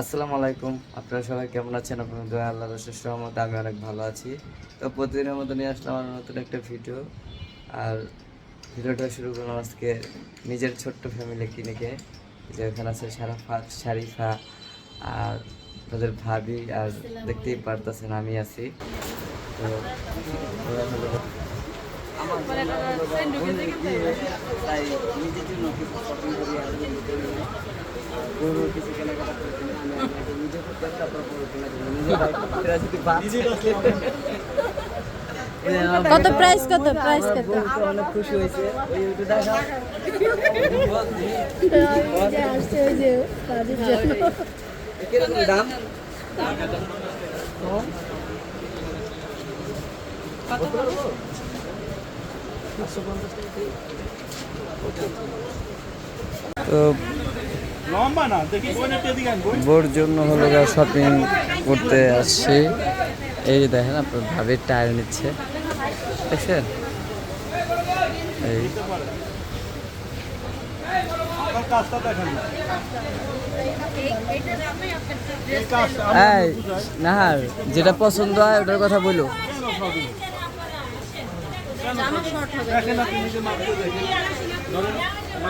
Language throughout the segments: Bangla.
আসসালামু আলাইকুম। আপনারা সবাই কেমন আছেন? আপনার দোয়া আল্লাহ রসের সহমত আমি অনেক ভালো আছি। তো প্রতিদিনের মতো নিয়ে আসলাম আমার নতুন একটা ভিডিও। আর ভিডিওটা শুরু করলাম আজকে নিজের ছোট্ট ফ্যামিলি ক্লিনিকে যে ওখানে আছে সারাফাত শারিফা, আর তাদের ভাবি, আর দেখতেই পারতেছেন আমি আছি। তো তাই নিজের জন্য কিছু shopping করি আর গরু কিছু কেনাকাটা করে কিনে আমি নিজে করতে তারপর গরু কেনার নিজে বাইক এরা যদি বাঁচে, ওই আমার কত প্রাইস কত প্রাইস কত অনেক খুশি হয়েছে। ওই একটু দেখা। আসছে ওই যে কাজের জন্য। কীরকম দাম? তো বোর জন্য হলো শপিং করতে আসছি। এই যে দেখেন আপনার ভাবির টায়ার নিচ্ছে। দেখছেন? এই। না। যেটা পছন্দ হয় ওটার কথা বলো।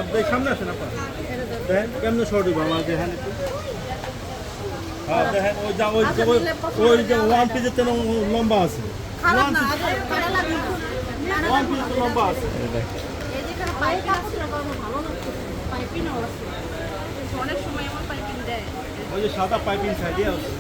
দিয়ে দিয়ে কেমনে শর্ট হইব আমার দেখেন একটু হ্যাঁ তেন লম্বা আছে। লম্বা আছে এই সাদা পাইপিং সাইডে আছে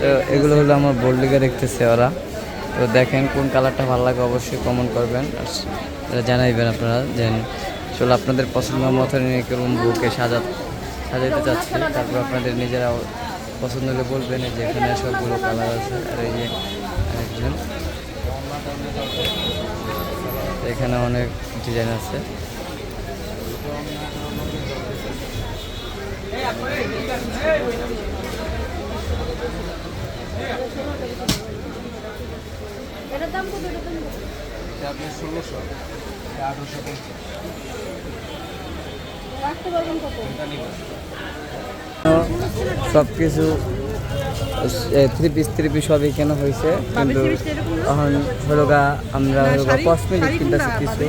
তো এগুলো হলো আমার বোল্ড লিগে দেখতেছে ওরা। তো দেখেন কোন কালারটা ভালো লাগে অবশ্যই কমেন্ট করবেন। আর জানাইবেন আপনারা যে আসলে আপনাদের পছন্দ মতো নিয়ে কেরকম বুকে সাজা সাজাতে চাচ্ছি। তারপর আপনাদের নিজেরা পছন্দ হলে বলবেন যে এখানে সবগুলো কালার আছে। আর এই যে একজন এখানে অনেক ডিজাইন আছে। কত? সব কিছু থ্রি পিস থ্রি পিস সবই কেন হয়েছে। কিন্তু এখন হলো গা আমরা হলো গা কসমেটিক কিনতেছি কিছু।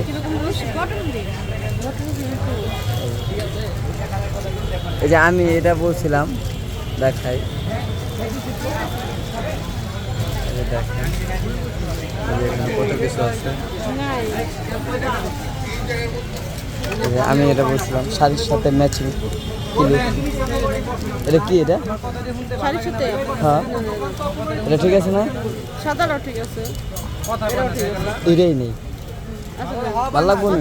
এই যে আমি এটা বলছিলাম দেখাই। কত কিছু আছে। আমি এটা বলছিলাম শাড়ির সাথে ম্যাচিং এটা কি এটা? হ্যাঁ। এটা ঠিক আছে না? ঠিক আছে। এটাই নেই। আচ্ছা। ভালো লাগবো না?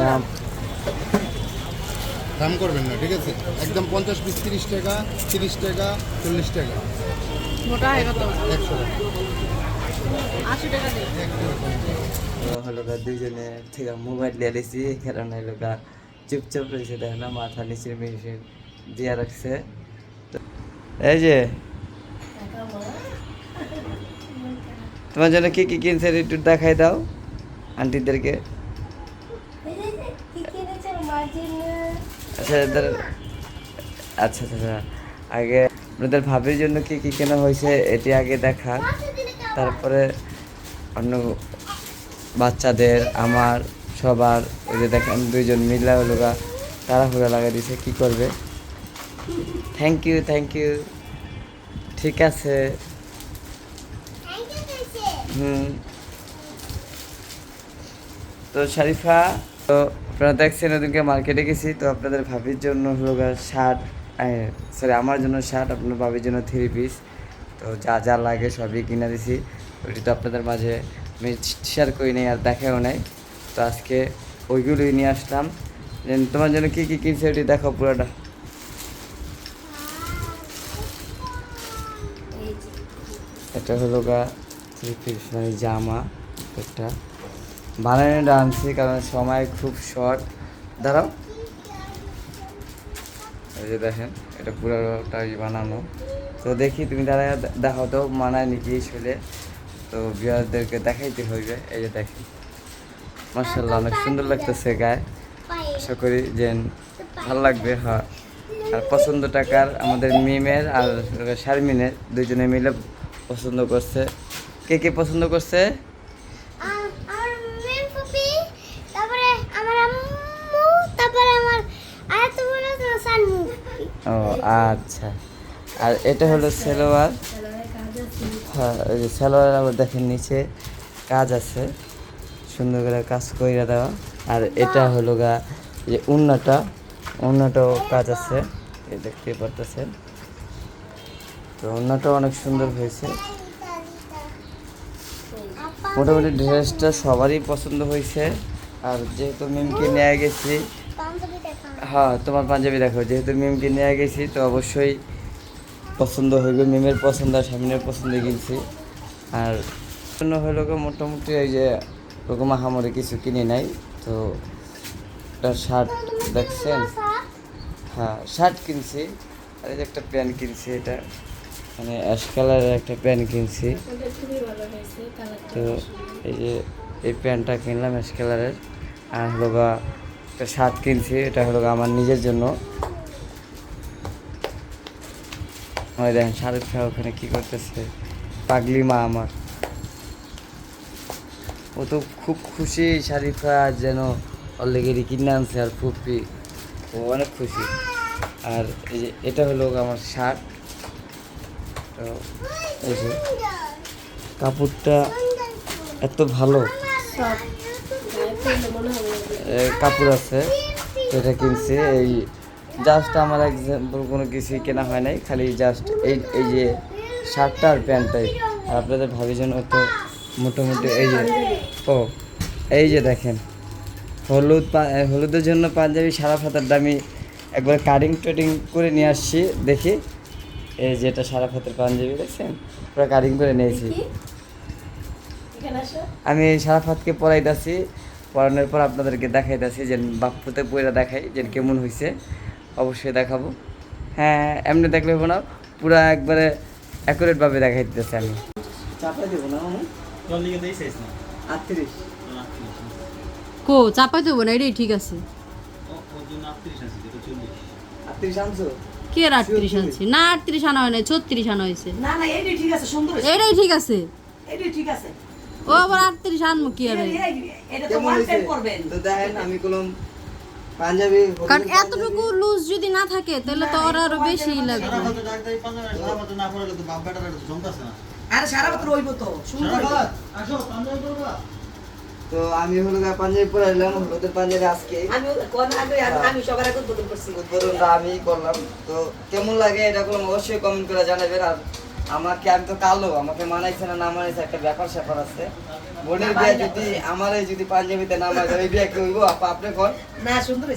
দাম দাম করবেন না ঠিক আছে? একদম পঞ্চাশ পিস তিরিশ টাকা তিরিশ টাকা চল্লিশ টাকা। হয় একশো টাকা। হলো গা দুইজনে থেকে মোবাইল নিয়ে দিয়েছি কারণ হলো গা চুপচাপ রয়েছে দেখ না, মাথা নিচের মেশিন দিয়ে রাখছে। এই যে, তোমার জন্য কি কি কিনছে একটু দেখাই দাও, আন্টিদেরকে। আচ্ছা আচ্ছা আচ্ছা আচ্ছা। আগে, আপনাদের ভাবির জন্য কি কি কেনা হয়েছে, এটি আগে দেখা। তারপরে অন্য বাচ্চাদের, আমার, সবার ওই যে দেখেন দুইজন মিলা গা তাড়াহুড়া লাগাই দিছে, কি করবে? থ্যাংক ইউ থ্যাংক ইউ ঠিক আছে। হুম। তো শারিফা, তো আপনারা দেখছেন ওদিনকে মার্কেটে গেছি, তো আপনাদের ভাবির জন্য হলো শার্ট সরি আমার জন্য শার্ট আপনার ভাবির জন্য থ্রি পিস তো যা যা লাগে সবই কিনে দিছি। ওইটি তো আপনাদের মাঝে আমি শেয়ার করি নাই আর দেখাও নাই। তো আজকে ওইগুলোই নিয়ে আসলাম। তোমার জন্য কী কী কিনছে ওটি দেখো পুরোটা। এটা হলো গা মানে জামা একটা। বানানোটা আনছি কারণ সময় খুব শর্ট দাঁড়াও। এই যে দেখেন, এটা পুরোটাই বানানো। তো দেখি তুমি দাঁড়া দেখাও তো, মানায় নাকি শৈলে। তো বিয়ারদেরকে দেখাইতে হইবে। এই যে দেখি মার্শাল্লাহ অনেক সুন্দর লাগতেছে গায়ে। আশা করি যে ভালো লাগবে হ্যাঁ আর পছন্দ টাকার আমাদের মিমের আর শারমিনের দুজনে মিলে পছন্দ করছে। কে কে পছন্দ করছে? ও আচ্ছা। আর এটা হলো সেলোয়ার। ওই যে সেলোয়ার আবার দেখেন নিচে কাজ আছে সুন্দর করে কাজ কইরা দেওয়া। আর এটা হলো গা যে উন্নাটা উন্নাটাও কাজ আছে এই দেখতে পারতেছেন। তো উন্নাটাও অনেক সুন্দর হয়েছে। মোটামুটি ড্রেসটা সবারই পছন্দ হয়েছে। আর যেহেতু মিমকে নিয়ে গেছি হ্যাঁ তোমার পাঞ্জাবি দেখো যেহেতু মিমকে নিয়ে গেছি তো অবশ্যই পছন্দ হইবে, মিমের পছন্দ আর সামনের পছন্দ কিনছি। আর জন্য গো মোটামুটি এই যে ওরকম আহামরে কিছু কিনে নাই, তো একটা শার্ট দেখছেন? হ্যাঁ শার্ট কিনছি। আর এই যে একটা প্যান্ট কিনছি এটা। মানে অ্যাশ কালারের একটা প্যান্ট কিনছি। তো এই যে এই প্যান্টটা কিনলাম অ্যাশ কালারের। আর হলো গা একটা শার্ট কিনছি, এটা হলো আমার নিজের জন্য। ওই দেখেন শাহরুখ খান ওখানে কি করতেছে? পাগলি মা আমার। ও তো খুব খুশি শারিফা যেন অলরেডি কিনে আনছে আর ফুপি ও অনেক খুশি। আর এই যে এটা হলো আমার শার্ট। তো এই যে কাপড়টা এত ভালো। কাপড় আছে এটা কিনছে এই জাস্ট আমার এক্সাম্পল কোনো কিছুই কেনা হয় নাই খালি জাস্ট এই এই যে শার্টটা আর প্যান্টটাই। আর আপনাদের ভাবি জন্য তো মোটামুটি এই যে ও এই যে দেখেন। হলুদ হলুদের জন্য পাঞ্জাবি সারা ফাতার দামি। একবার কাটিং টাটিং করে নিয়ে আসছি দেখি। এই যেটা সারা ফাতের পাঞ্জাবি দেখছেন? পুরো কাটিং করে নিয়েছি। আমি এই সারাফাতকে পড়াইতেছি পড়ানোর পর আপনাদেরকে দেখাইতেছি যে বাপুতে পয়রা দেখাই যে কেমন হয়েছে অবশ্যই দেখাবো। হ্যাঁ এমনি দেখলে হব না পুরো একবারে অ্যাকুরেটভাবে দেখাই দিতেছি আমি। চাপাই দেবো না মামু তোর লিগে দেই শেষ না আটত্রিশ। কো চাপাই দেবো না এটাই ঠিক আছে। কি আর আটত্রিশ আনছি? না আটত্রিশ আনা হয় না ছত্রিশ আনা হয়েছে। না না এটাই ঠিক আছে সুন্দর এটাই ঠিক আছে। এটাই ঠিক আছে। ও আবার আটত্রিশ আনব কি আর? এটা তো করবেন। তো দেখেন আমি কলম পাঞ্জাবি কারণ এতটুকু লুজ যদি না থাকে তাহলে তো ওর আরও বেশি লাগবে। সারা তো আরে বছর তো সুন্দর হইবো। বছর আসো পাঞ্জাবি করবা তো আমি হলো গা পাঞ্জাবি পরাইলাম হলুদের পাঞ্জাবি আজকে। আমি কোন আগে আমি- আমি সবার আগে উদ্বোধন করছি। উদ্বোধনটা আমি করলাম। তো কেমন লাগে এটা করলাম অবশ্যই কমেন্ট করে জানাবেন। আর আমাকে আমি তো কালো আমাকে মানাইছে না না মানাইছে একটা ব্যাপার স্যাপার আছে। বোনের বিয়ে যদি আমার যদি পাঞ্জাবিতে না মানায় ওই বিয়ে কি হইব? আপা আপনি কর না সুন্দর।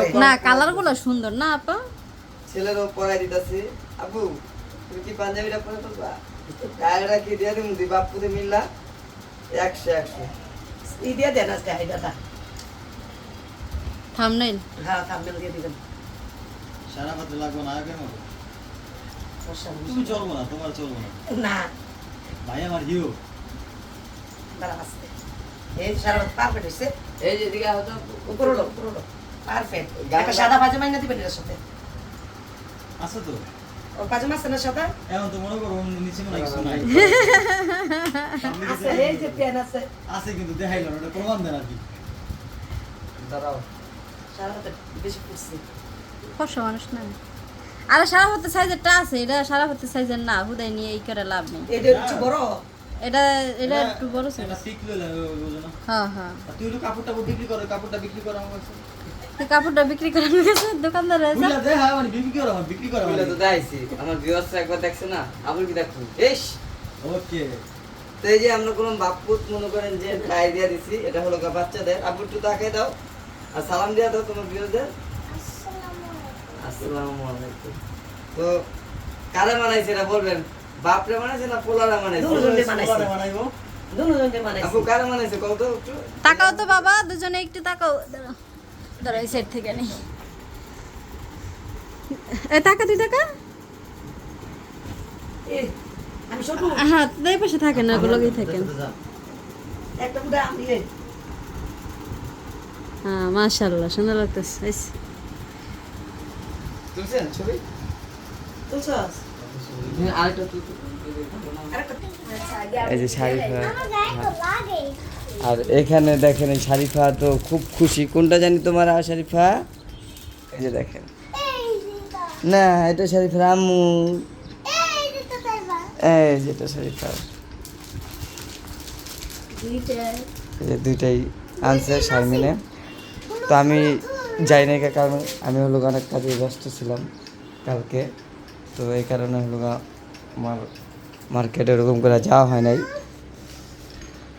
ওপর- না। কালারগুলো সুন্দর না আপা? ছেলেরও পরাই দিতেছি। আপু তুমি কি পাঞ্জাবিটা পরে ফেলবা? গায়েটা কি দিয়ে দিম? দুই বাপ পুতে মিললা? একশো একশো। ই দিয়ে দেন আজকে হাইডাটা থামনেল হ্যাঁ থাম্বনেল দিয়ে দিবেন। সারা বছর লাগবে না আগের মতো তুমি চলবো না তোমার চলবো না। না। ভাই আমার হিরো দাঁড়া আসতে এই সারা পারফেক্ট হয়েছে এই যে দিকে হতো উপরে উঠো, উপরে উঠো। পারফেক্ট একটা সাদা পাজামা এনে দিবেন এর সাথে। আছে তো? ও পাজামা আছে না সাদা? এখন তো মনে করো নিচে মনে কিছু নাই। আছে এই যে পেন আছে। আছে কিন্তু দেখাইলো না ওটা প্রমাণ দেন আর কি। দাঁড়াও। সারা বেশি ফুটছে। ফর্সা মানুষ না আরে সারা সাইজেরটা আছে এটা সারা হতে সাইজের না হুদাই নিয়ে এই করে লাভ নেই। এটা হচ্ছে বড়? এটা এটা একটু বড় সাইজ এটা ঠিক লইলা বুঝো হ্যাঁ হ্যাঁ। তুই তো কাপড়টা বিক্রি করে কাপড়টা বিক্রি করে আমার কাছে। তো কাপড়টা বিক্রি করানো গেছে দোকানদার বুঝলা দে হ্যাঁ মানে বিক্রি করে বিক্রি করে। ওইটা তো দেখাইছি আমার ভিউয়ার্স একবার দেখছে না আবার কি ওকে। তো এই যে আমরা কোনো বাপুত মনে করেন যে দিয়ে দিছি এটা হলো বাচ্চাদের একটু তাকাই দাও আর সালাম দিয়ে দাও তোমার ভিউয়ারদের আসসালামু আলাইকুম। তো কারে এটা বলবেন? বাপরে বানাইছে না পোলারা দুজনে দুজনে আপু কারে একটু। তাকাও তো বাবা দুজনে একটু তাকাও। দাঁড়াও। দাঁড়াও এই সাইড থেকে নেই এ টাকা তুই টাকা হ্যাঁ এই পাশে থাকেন না ওগুলোকেই থাকেন। হ্যাঁ মাশাল্লাহ সুন্দর লাগতেছে এই যে। তুলছেন ছবি? আরেকটা এই যে শারিফা আর এখানে দেখেন এই শারিফা তো খুব খুশি। কোনটা জানি তোমার শারিফা এই যে দেখেন। না এটা শারিফার আম্মু। এই যেটা শারিফার দুইটাই। আনছে শারমিনে তো আমি যাই নাই কারণ আমি হলো অনেক কাজে ব্যস্ত ছিলাম কালকে। তো এই কারণে হলো আমার মার্কেটে ওরকম করে যাওয়া হয় নাই।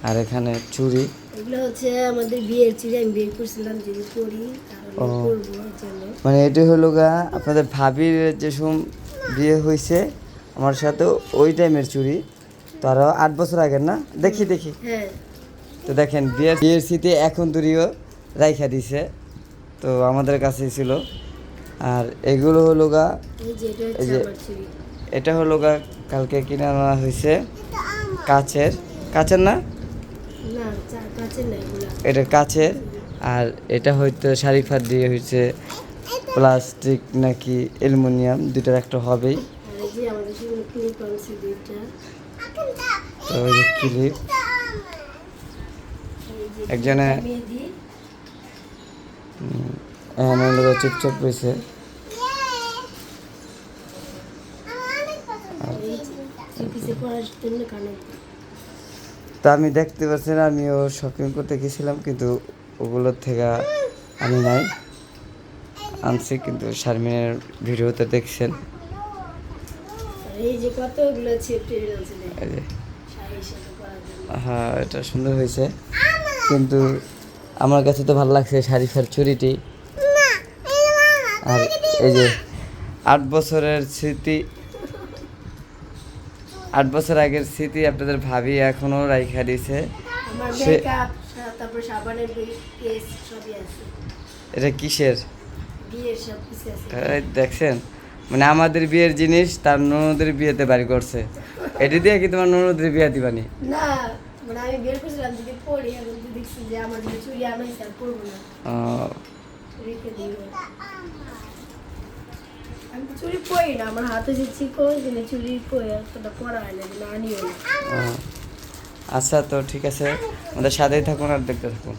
আর এখানে চুরি। এগুলো হচ্ছে আমাদের বিয়ের চিড়ে আমি বিয়ে করছিলাম যদি করি ও। মানে এটি হলো গা আপনাদের ভাবির যে সম বিয়ে হয়েছে আমার সাথে ওই টাইমের চুড়ি তারা আট বছর আগের না? দেখি দেখি। হ্যাঁ। তো দেখেন বিয়ের বিয়ের স্মৃতি এখন দূরিও রাইখা দিছে। তো আমাদের কাছেই ছিল। আর এগুলো হলো গা এই যে এটা হলো গা কালকে কিনে আনা হয়েছে কাচের। কাচের না? এটা কাচের। আর এটা হয়তো শারিফার দিয়ে হয়েছে। প্লাস্টিক নাকি অ্যালুমিনিয়াম দুটার একটা হবেই। তো ওই যে ক্লিপ একজনে হলো গা চুপচাপ রয়েছে। তো আমি দেখতে পাচ্ছি না আমিও শপিং করতে গেছিলাম, কিন্তু ওগুলোর থেকে আমি নাই। আনছি, কিন্তু শারমিনের ভিডিওতে দেখছেন। হ্যাঁ এটা সুন্দর হয়েছে। কিন্তু আমার কাছে তো ভালো লাগছে শারিফার চুরিটি। আর এই যে আট বছরের স্মৃতি আট বছর আগের স্মৃতি আপনাদের ভাবি এখনও রাইখা দিছে। এটা কিসের? দেখছেন? মানে আমাদের বিয়ের জিনিস তার ননদের বিয়েতে বাড়ি করছে। এটি দিয়ে কি তোমার ননদের বিয়ে দিবানি? না মানে আমি বের করছিলাম যদি পড়ি যে আমার চুরি না। রেখে দিই আমি চুরি পড়ি না আমার হাতে যে চুরি পড়ে এতটা পড়া হয় না যে না আনিও না। আচ্ছা তো ঠিক আছে। আমাদের সাথেই থাকুন আর দেখতে থাকুন।